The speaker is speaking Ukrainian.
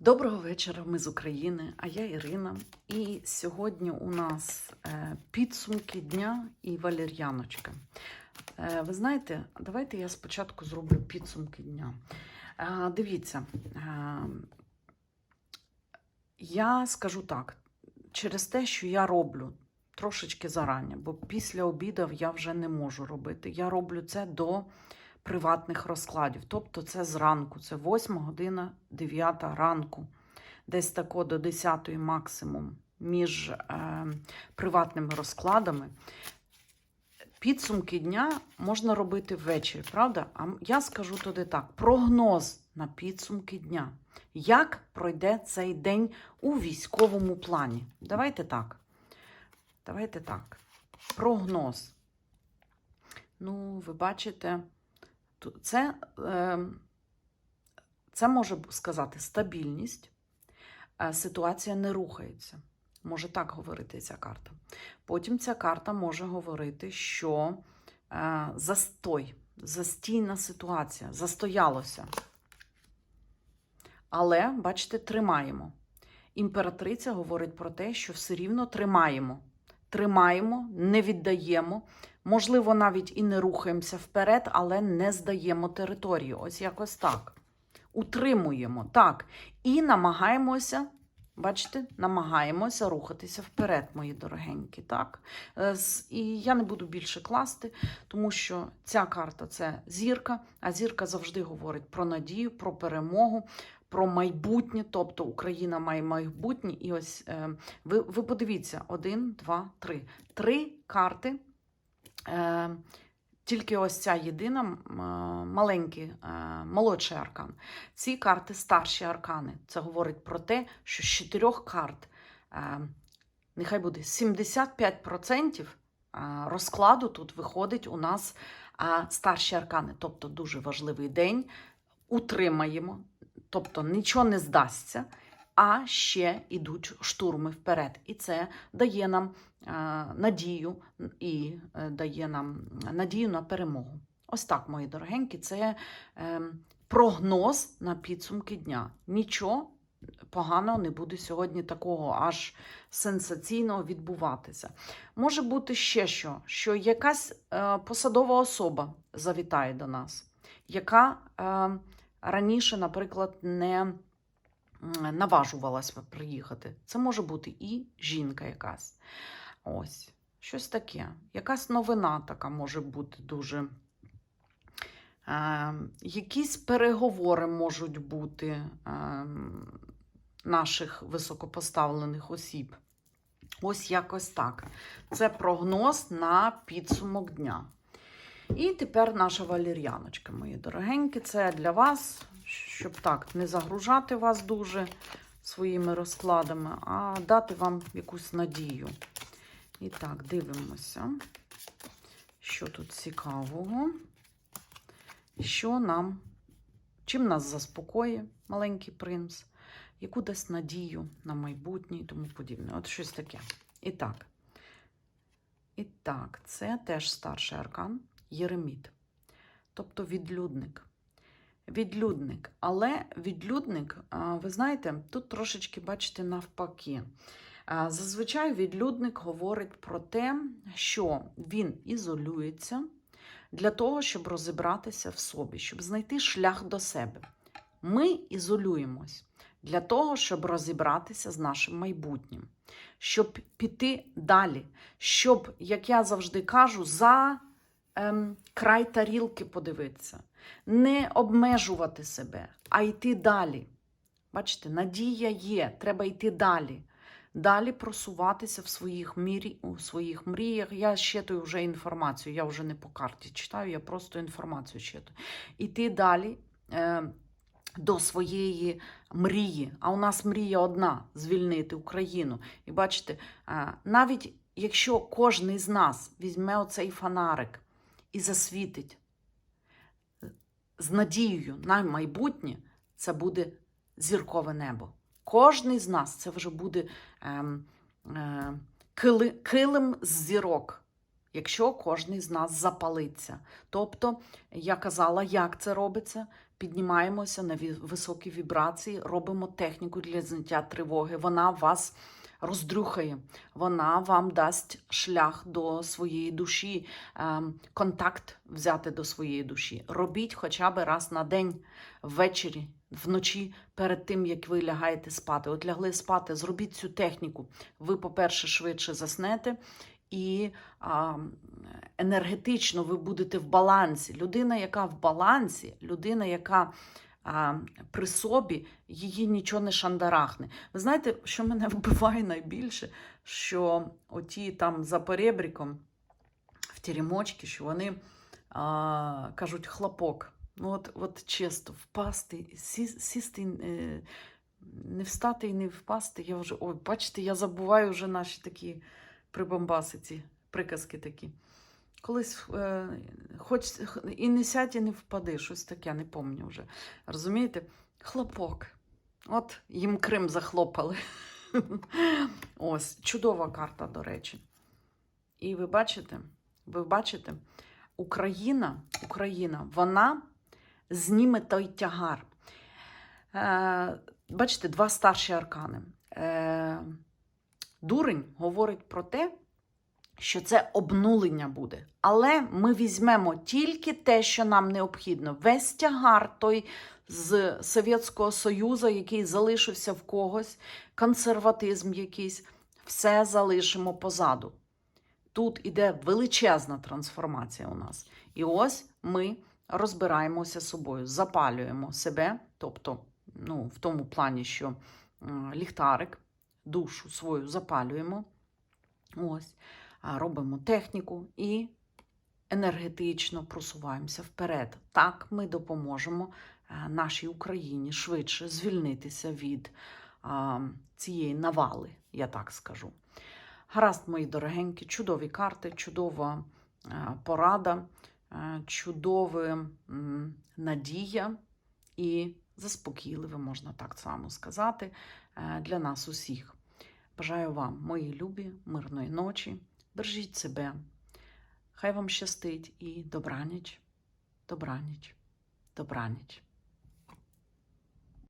Доброго вечора, ми з України, а я Ірина. І сьогодні у нас е, підсумки дня і валер'яночка. Е, ви знаєте, давайте я спочатку зроблю підсумки дня. Е, дивіться, я скажу так, через те, що я роблю трошечки зарані, бо після обідів я вже не можу робити. Я роблю це до приватних розкладів. Тобто це зранку, це 8 година, 9 ранку, десь тако до 10 максимум між е, приватними розкладами. Підсумки дня можна робити ввечері, правда? А я скажу туди так: прогноз на підсумки дня. Як пройде цей день у військовому плані? Давайте так. Давайте так. Прогноз. Ну, ви бачите, Ту- це, е, це може сказати стабільність, е, ситуація не рухається. Може так говорити ця карта. Потім ця карта може говорити, що е, застой, застійна ситуація, застоялося. Але, бачите, тримаємо. Імператриця говорить про те, що все рівно тримаємо. Тримаємо, не віддаємо. Можливо, навіть і не рухаємося вперед, але не здаємо територію. Ось якось так. Утримуємо, так. І намагаємося, бачите, намагаємося рухатися вперед, мої дорогенькі. так. Е, І я не буду більше класти, тому що ця карта це зірка, а зірка завжди говорить про надію, про перемогу. Про майбутнє, тобто Україна має майбутнє, і ось е, ви, ви подивіться: один, два, три. Три карти тільки ось ця єдина е, маленький, е, молодший аркан. Ці карти старші аркани. Це говорить про те, що з чотирьох карт, е, нехай буде 75% е, розкладу тут виходить у нас е, старші аркани. Тобто дуже важливий день. Утримаємо, тобто нічого не здасться, а ще йдуть штурми вперед. І це дає нам е, надію і е, дає нам надію на перемогу. Ось так, мої дорогенькі, це е, прогноз на підсумки дня. Нічого поганого не буде сьогодні такого аж сенсаційного відбуватися. Може бути ще що, що якась е, посадова особа завітає до нас, яка е, раніше, наприклад, не наважувалась приїхати. Це може бути і жінка якась. Ось, щось таке. Якась новина така може бути дуже. Е, якісь переговори можуть бути е, наших високопоставлених осіб. Ось якось так. Це прогноз на підсумок дня. І тепер наша валір'яночка, мої дорогенькі. Це для вас, щоб так не загружати вас дуже своїми розкладами, а дати вам якусь надію. І так, дивимося, що тут цікавого. Що нам, чим нас заспокоює маленький принц, яку дасть надію на майбутнє і тому подібне. От щось таке. І так. І так, це теж старший аркан Єреміт. Тобто відлюдник. Відлюдник. Але відлюдник, ви знаєте, тут трошечки бачите навпаки. Зазвичай відлюдник говорить про те, що він ізолюється для того, щоб розібратися в собі, щоб знайти шлях до себе. Ми ізолюємось для того, щоб розібратися з нашим майбутнім, щоб піти далі, щоб, як я завжди кажу, за ем, край тарілки подивитися, не обмежувати себе, а йти далі. Бачите, надія є, треба йти далі. Далі просуватися в своїх, мірі, у своїх мріях. Я щитую вже інформацію, я вже не по карті читаю, я просто інформацію щитую. Іти далі е, до своєї мрії. А у нас мрія одна звільнити Україну. І бачите, е, навіть якщо кожен з нас візьме оцей фонарик і засвітить з надією на майбутнє, це буде зіркове небо. Кожний з нас це вже буде ем, е, кили, килим з зірок, якщо кожен з нас запалиться. Тобто, я казала, як це робиться. Піднімаємося на високі вібрації, робимо техніку для зняття тривоги. Вона вас роздрюхає, вона вам дасть шлях до своєї душі, ем, контакт взяти до своєї душі. Робіть хоча б раз на день, ввечері, вночі, перед тим, як ви лягаєте спати. От лягли спати, зробіть цю техніку. Ви, по-перше, швидше заснете. І а, енергетично ви будете в балансі. Людина, яка в балансі, людина, яка при собі, її нічого не шандарахне. Ви знаєте, що мене вбиває найбільше? Що оті там за перебріком в теремочки, що вони а, кажуть хлопок. Ну, от, от чесно, впасти, сі, сісти, е, не встати і не впасти. Я вже, ой, бачите, я забуваю вже наші такі прибамбаси, ці приказки такі. Колись е, хоч і не сядь, і не впади, щось таке, не пам'ятаю вже. Розумієте? Хлопок. От їм Крим захлопали. Ось, чудова карта, до речі. І ви бачите, ви бачите, Україна, Україна, вона зніме той тягар. Е, бачите, два старші аркани. Е, дурень говорить про те, що це обнулення буде. Але ми візьмемо тільки те, що нам необхідно. Весь тягар той з Совєтського Союзу, який залишився в когось, консерватизм якийсь, все залишимо позаду. Тут іде величезна трансформація у нас. І ось ми розбираємося з собою, запалюємо себе, тобто, ну, в тому плані, що ліхтарик, душу свою запалюємо. Ось, робимо техніку і енергетично просуваємося вперед. Так ми допоможемо е, нашій Україні швидше звільнитися від цієї навали, я так скажу. Гаразд, мої дорогенькі, чудові карти, чудова е, порада, е, чудова надія і заспокійливе, можна так само сказати, для нас усіх. Бажаю вам, мої любі, мирної ночі. Бережіть себе. Хай вам щастить і добраніч, добраніч, добраніч.